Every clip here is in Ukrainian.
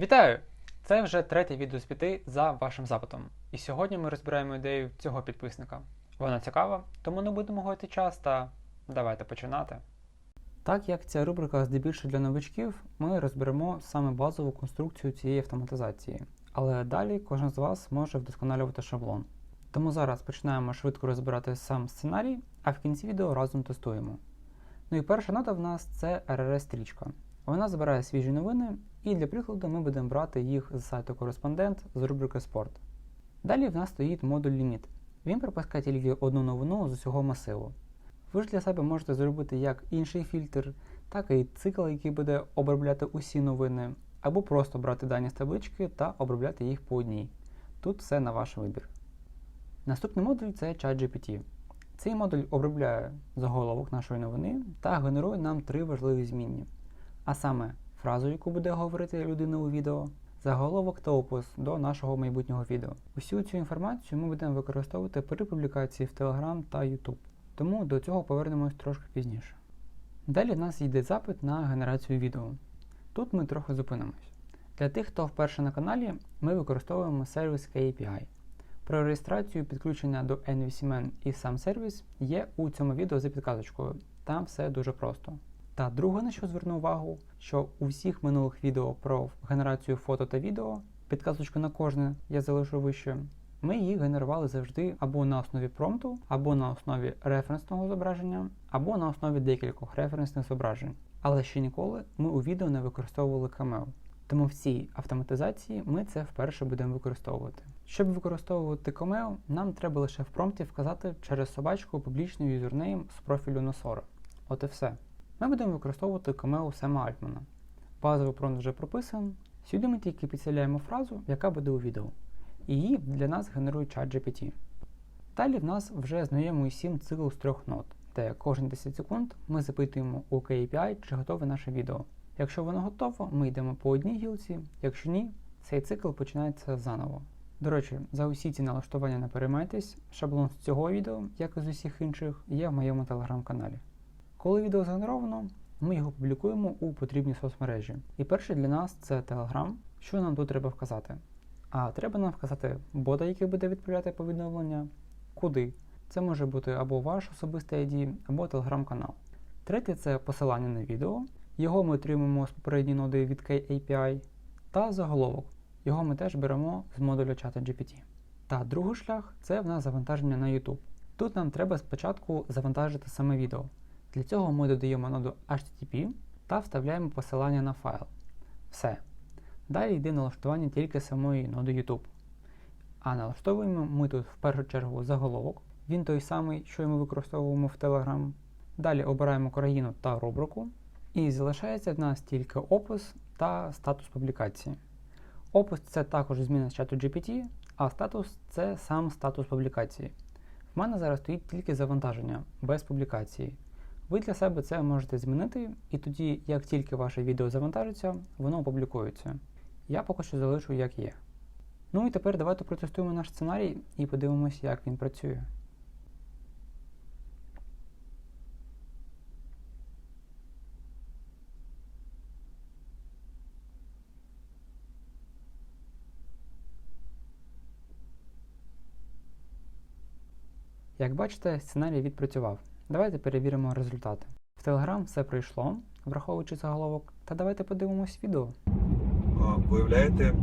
Вітаю! Це вже третє відео з п'яти за вашим запитом. І сьогодні ми розбираємо ідею цього підписника. Вона цікава, тому не будемо гаяти час та давайте починати. Так як ця рубрика здебільшого для новичків, ми розберемо саме базову конструкцію цієї автоматизації. Але далі кожен з вас може вдосконалювати шаблон. Тому зараз починаємо швидко розбирати сам сценарій, а в кінці відео разом тестуємо. Ну і перша нота в нас це RRS-стрічка. Вона збирає свіжі новини, і для прикладу ми будемо брати їх з сайту Кореспондент з рубрики Спорт. Далі в нас стоїть модуль ліміт. Він пропускає тільки одну новину з усього масиву. Ви ж для себе можете зробити як інший фільтр, так і цикл, який буде обробляти усі новини, або просто брати дані з таблички та обробляти їх по одній. Тут все на ваш вибір. Наступний модуль це ChatGPT. Цей модуль обробляє заголовок нашої новини та генерує нам три важливі змінні. А саме фразу, яку буде говорити людина у відео, заголовок та опис до нашого майбутнього відео. Усю цю інформацію ми будемо використовувати при публікації в Telegram та YouTube, тому до цього повернемось трошки пізніше. Далі в нас йде запит на генерацію відео. Тут ми трохи зупинимось. Для тих, хто вперше на каналі, ми використовуємо сервіс KAPI. Про реєстрацію підключення до NVCMan і сам сервіс є у цьому відео за підказочкою. Там все дуже просто. Та друге, на що зверну увагу, що у всіх минулих відео про генерацію фото та відео, підказочку на кожне я залишу вище, ми їх генерували завжди або на основі промпту, або на основі референсного зображення, або на основі декількох референсних зображень. Але ще ніколи ми у відео не використовували камео. Тому в цій автоматизації ми це вперше будемо використовувати. Щоб використовувати Cameo, нам треба лише в промпті вказати через собачку публічний юзернейм з профілю Nosora. От і все. Ми будемо використовувати Cameo Сема Альтмана. Базовий промпт вже прописан. Сюди ми тільки підселяємо фразу, яка буде у відео. І її для нас генерує ChatGPT. Далі в нас вже знайомий усім цикл з трьох нот, де кожні 10 секунд ми запитуємо у KPI, чи готове наше відео. Якщо воно готово, ми йдемо по одній гілці, якщо ні, цей цикл починається заново. До речі, за усі ці налаштування не переймайтесь, шаблон з цього відео, як і з усіх інших, є в моєму телеграм-каналі. Коли відео згенеровано, ми його публікуємо у потрібній соцмережі. І перше для нас це Telegram. Що нам тут треба вказати? А треба нам вказати бота, який буде відправляти повідомлення, куди. Це може бути або ваш особистий ID, або телеграм-канал. Третє це посилання на відео. Його ми отримуємо з попередньої ноди від KAPI. Та заголовок. Його ми теж беремо з модуля ChatGPT. Та другий шлях це в нас завантаження на YouTube. Тут нам треба спочатку завантажити саме відео. Для цього ми додаємо ноду HTTP та вставляємо посилання на файл. Все. Далі йде налаштування тільки самої ноди YouTube. А налаштовуємо ми тут в першу чергу заголовок. Він той самий, що ми використовуємо в Telegram. Далі обираємо країну та рубрику. І залишається в нас тільки опис та статус публікації. Опис це також зміна з чату GPT, а статус це сам статус публікації. В мене зараз стоїть тільки завантаження без публікації. Ви для себе це можете змінити, і тоді, як тільки ваше відео завантажиться, воно опублікується. Я поки що залишу як є. Ну і тепер давайте протестуємо наш сценарій і подивимося, як він працює. Як бачите, сценарій відпрацював. Давайте перевіримо результати. В Telegram все пройшло, враховуючи заголовок, та давайте подивимось відео. Виявляєте,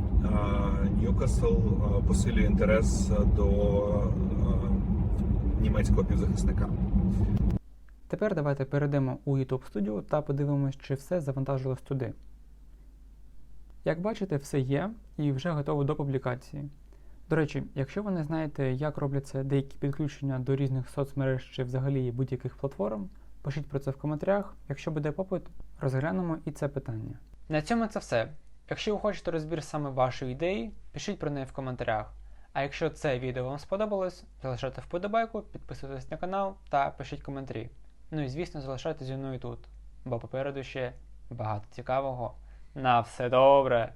Ньюкасл посилює інтерес до німецького півзахисника. Тепер давайте перейдемо у YouTube Studio та подивимось, чи все завантажилось туди. Як бачите, все є і вже готово до публікації. До речі, якщо ви не знаєте, як робляться деякі підключення до різних соцмереж чи взагалі будь-яких платформ, пишіть про це в коментарях. Якщо буде попит, розглянемо і це питання. На цьому це все. Якщо ви хочете розбір саме вашої ідеї, пишіть про неї в коментарях. А якщо це відео вам сподобалось, залишайте вподобайку, підписуйтесь на канал та пишіть коментарі. Ну і звісно, залишайтеся зі мною тут, бо попереду ще багато цікавого. На все добре!